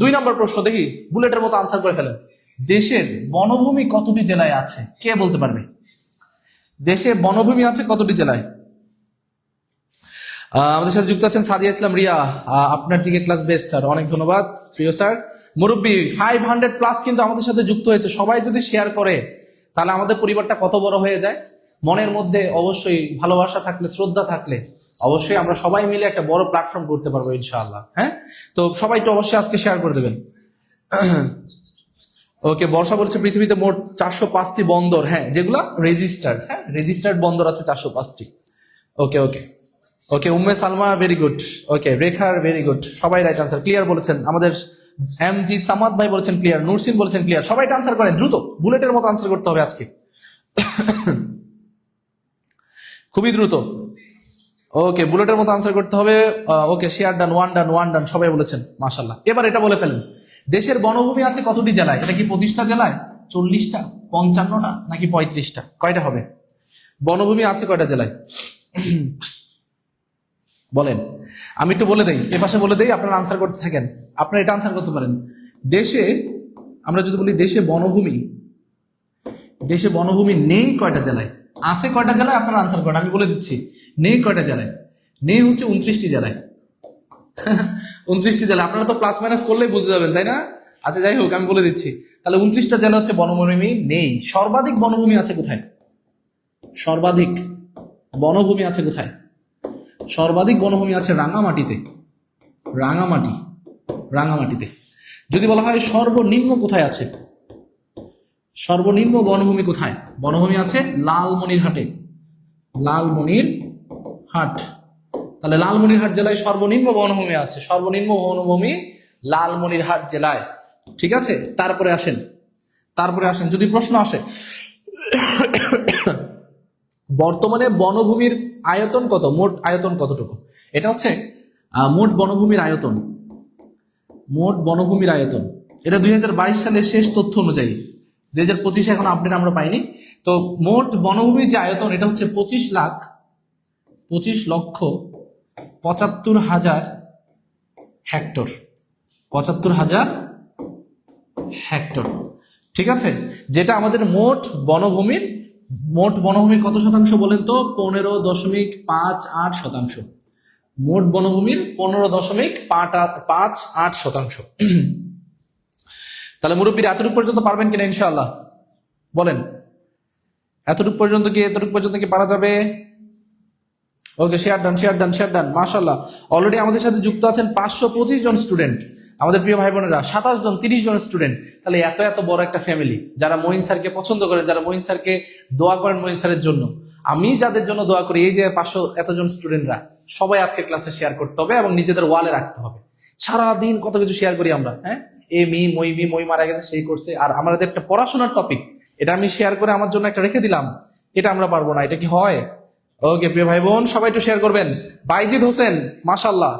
দুই নম্বর প্রশ্ন, দেখি, বুলেটের মতো আনসার করে ফেলেন। দেশের বনভূমি কতটি জেলায় আছে? কে বলতে পারবে? দেশে বনভূমি আছে কতটি জেলায়? আমাদের সাথে যুক্ত আছেন সাদিয়া ইসলাম রিয়া। আপনার দিকে ক্লাস বেস্ট স্যার অনেক ধন্যবাদ, প্রিয় স্যার মুরব্বী ফাইভ হান্ড্রেড প্লাস কিন্তু আমাদের সাথে যুক্ত হয়েছে। সবাই যদি শেয়ার করে, তাহলে আমাদের পরিবারটা কত বড় হয়ে যায়? মনের মধ্যে অবশ্যই ভালোবাসা থাকলে, শ্রদ্ধা থাকলে। অবশ্যই আমরা সবাই মিলে একটা বড় প্ল্যাটফর্ম করতে পারব ইনশাআল্লাহ হ্যাঁ? তো সবাই তো অবশ্যই আজকে শেয়ার করে দেবেন। ওকে, বর্ষা বলছে পৃথিবীতে মোট চারশো পাঁচটি বন্দর হ্যাঁ যেগুলা রেজিস্টার্ড হ্যাঁ রেজিস্টার্ড বন্দর আছে চারশো পাঁচটি। Okay okay okay, Umme Salma very good okay রেখার ভেরি গুড সবাই রাইট আনসার ক্লিয়ার বলেছেন। আমাদের এম জি সামাদ ভাই বলেছেন ক্লিয়ার নুরসিন বলেছেন ক্লিয়ার সবাই আনসার করেন, দ্রুত বুলেটের মতো আনসার করতে হবে আজকে। খুবই দ্রুত। ওকে বুলেটের মতো আনসার করতে হবে। Okay share done one done one done সবাই বলেছেন মাশাল্লাহ এবার এটা বলে ফেলেন। দেশের বনভূমি আছে কতটি জেলায়? এটা কি পঁচিশটা জেলায়? চল্লিশটা, পঞ্চান্নটা, নাকি পঁয়ত্রিশটা? কয়টা হবে? বনভূমি আছে কয়টা জেলায়? বলেন। আমি একটু বলে দেই, এ পাশে বলে দেই, আপনারা আনসার করতে থাকেন। আপনারা এটা আনসার করতে পারেন। দেশে, আমরা যদি বলি দেশে বনভূমি দেশে বনভূমি নেই কয়টা জেলায়? আছে কয়টা জেলায়? আপনারা আনসার করেন, আমি বলে দিচ্ছি। নেই কয়টা জেলায় নেই হচ্ছে উনত্রিশটি জেলায় উনত্রিশটি জেলা আপনারা তো প্লাস মাইনাস করলেই বুঝে যাবেন, তাই না? আচ্ছা যাই হোক, আমি বলে দিচ্ছি। তাহলে উনত্রিশটা জেলা হচ্ছে বনভূমি নেই। সর্বাধিক বনভূমি আছে কোথায়? সর্বাধিক বনভূমি আছে কোথায়? সর্বাধিক বনভূমি আছে রাঙামাটিতে। রাঙামাটি। রাঙামাটিতে। যদি বলা হয় সর্বনিম্ন কোথায় আছে? সর্বনিম্ন বনভূমি কোথায়? বনভূমি আছে লালমনিরহাটে। লালমনির হাট। তাহলে লালমনিরহাট জেলায় সর্বনিম্ন বনভূমি আছে। সর্বনিম্ন বনভূমি লালমনিরহাট জেলায়। ঠিক আছে? তারপরে আসেন। তারপরে আসেন। যদি প্রশ্ন আসে, বর্তমানে বনভূমির আয়তন কত? মোট আয়তন কতটুকু? এটা হচ্ছে মোট বনভূমির আয়তন। মোট বনভূমির আয়তন। এটা দুই হাজার বাইশ সালের শেষ তথ্য অনুযায়ী। দুই হাজার পঁচিশে এখন আপডেট আমরা পাইনি। তো মোট বনভূমির যে আয়তন, এটা হচ্ছে পঁচিশ লাখ পঁচিশ লক্ষ পঁচাত্তর হাজার হেক্টর। পঁচাত্তর হাজার হেক্টর। ঠিক আছে? যেটা আমাদের মোট বনভূমির মোট বনভূমির কত শতাংশ বলেন তো? পনেরো দশমিক পাঁচ আট শতাংশ। মোট বনভূমির পনেরো দশমিক পাঁচ আট শতাংশ। তাহলে মুরব্বীর, এতটুকু পর্যন্ত পারবেন কিনা ইনশাআল্লাহ? বলেন। এতটুকু পর্যন্ত কি, এতটুকু পর্যন্ত কি পারা যাবে? Okay share done share done share done মাশাল্লাহ অলরেডি আমাদের সাথে যুক্ত আছেন পাঁচশো পঁচিশ জন স্টুডেন্ট আমাদের প্রিয় ভাই বোনেরা, সাতাশ জন, তিরিশ জন স্টুডেন্ট তাহলে এত এত বড় একটা ফ্যামিলি যারা মহিন স্যারকে পছন্দ করেন যারা মহিন স্যারকে দোয়া করেন মহিন স্যারের জন্য। আমি যাদের জন্য দোয়া করি, এই যে পাঁচশো এতজন স্টুডেন্টরা সবাই আজকে ক্লাসে শেয়ার করতে হবে এবং নিজেদের ওয়ালে রাখতে হবে। সারাদিন কত কিছু শেয়ার করি আমরা হ্যাঁ? এ, মি, মই মি, মই মারা গেছে, সেই করছে। আর আমাদের একটা পড়াশোনার টপিক এটা আমি শেয়ার করে আমার জন্য একটা রেখে দিলাম। এটা আমরা পারব না, এটা কি হয়? ওকে, প্রিয় ভাই বোন সবাই একটু শেয়ার করবেন। বাইজিদ হোসেন মাশাল্লাহ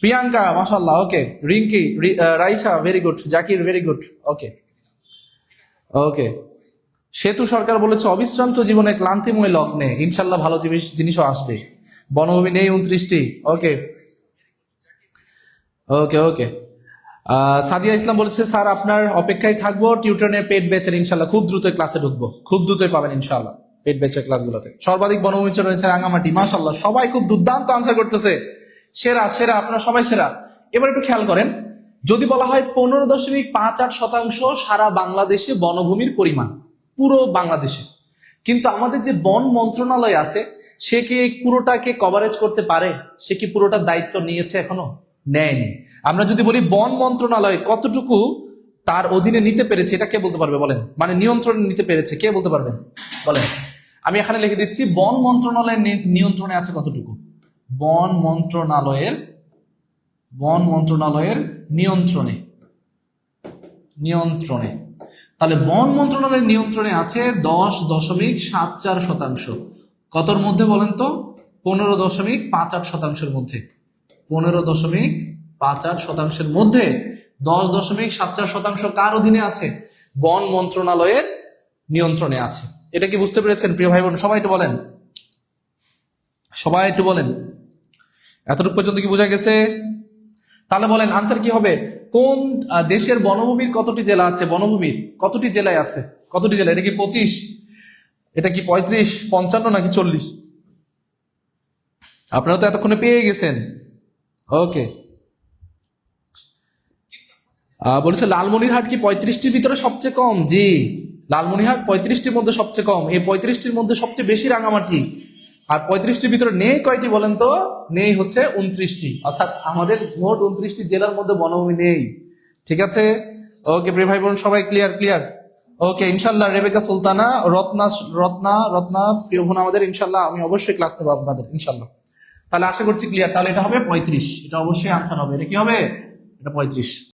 প্রিয়াঙ্কা মাশাল্লাহ okay. Rinki Raisa very good Zakir very good okay. Okay. Setu Sarkar বলেছে, অবিশ্রান্ত জীবনে ক্লান্তিময় লগ্নে ইনশাল্লাহ ভালো জিনিস জিনিসও আসবে। বনভূমি নেই উনত্রিশটি। ওকে। ওকে ওকে। সাদিয়া ইসলাম বলেছে, স্যার, আপনার অপেক্ষায় থাকব টিউটনের পেট বেচের ইনশাল্লাহ খুব দ্রুত ক্লাসে ঢুকবো। খুব দ্রুতই পাবেন ইনশাল্লাহ পেট বেচের ক্লাসগুলোতে। সর্বাধিক বনভূমি রয়েছে রাঙামাটি। মাশাল্লাহ সবাই খুব দুর্দান্ত আনসার করতেছে। সেরা সেরা, আপনারা সবাই সেরা। এবার একটু খেয়াল করেন, যদি বলা হয় পনেরো দশমিক পাঁচ আট শতাংশ সারা বাংলাদেশে বনভূমির পরিমাণ, পুরো বাংলাদেশে। কিন্তু আমাদের যে বন মন্ত্রণালয় আছে, সে কি পুরোটাকে কভারেজ করতে পারে? সে কি পুরোটা দায়িত্ব নিয়েছে এখনও? নেয়নি। আমরা যদি বলি বন মন্ত্রণালয় কতটুকু তার অধীনে নিতে পেরেছে, এটা কে বলতে পারবে বলেন? মানে নিয়ন্ত্রণে নিতে পেরেছে, কে বলতে পারবেন? বলেন। আমি এখানে লিখে দিচ্ছি, বন মন্ত্রণালয়ের নিয়ন্ত্রণে আছে কতটুকু? বন মন্ত্রণালয়ের বন মন্ত্রণালয়ের নিয়ন্ত্রণে। নিয়ন্ত্রণে। তাহলে বন মন্ত্রণালয়ের নিয়ন্ত্রণে আছে দশ দশমিক সাত চার শতাংশ। কতর মধ্যে বলেন তো? পনেরো দশমিক পাঁচ আট শতাংশের মধ্যে। পনেরো দশমিক পাঁচ আট শতাংশের মধ্যে দশ দশমিক সাত চার শতাংশ কার অধীনে আছে? বন মন্ত্রণালয়ের নিয়ন্ত্রণে আছে। এটা কি বুঝতে পেরেছেন, প্রিয় ভাই বোন সবাই একটু বলেন। সবাই একটু বলেন। এতটুকু পর্যন্ত কি বোঝা গেছে? তাহলে বলেন আনসার কি হবে? কোন দেশের বনভূমির কতটি জেলা আছে? বনভূমির কতটি জেলায় আছে? কতটি জেলা? এটা কি পঁচিশ? এটা কি পঁয়ত্রিশ, পঞ্চান্ন নাকি চল্লিশ? আপনারা তো এতক্ষণে পেয়ে গেছেন। ওকে। বলছে লালমনিরহাট কি পঁয়ত্রিশটির ভিতরে সবচেয়ে কম? জি। লালমনিরহাট পঁয়ত্রিশটির মধ্যে সবচেয়ে কম। এই পঁয়ত্রিশটির মধ্যে সবচেয়ে বেশি রাঙামাটি। আর পঁয়ত্রিশটির ভিতরে নেই কয়টি বলেন তো? নেই হচ্ছে উনত্রিশটি। অর্থাৎ আমাদের মোট উনত্রিশটি জেলার মধ্যে বনভূমি নেই। ঠিক আছে? ওকে, প্রিয় ভাই বোন সবাই ক্লিয়ার ক্লিয়ার ওকে, ইনশাল্লাহ, রেবেকা সুলতানা, রত্না রত্না রত্না, প্রিয় বোন আমাদের, ইনশাল্লাহ, আমি অবশ্যই ক্লাস নেব আপনাদের, ইনশাল্লাহ। তাহলে আশা করছি ক্লিয়ার তাহলে এটা হবে পঁয়ত্রিশ। এটা অবশ্যই আনসার হবে। এটা কি হবে? এটা পঁয়ত্রিশ।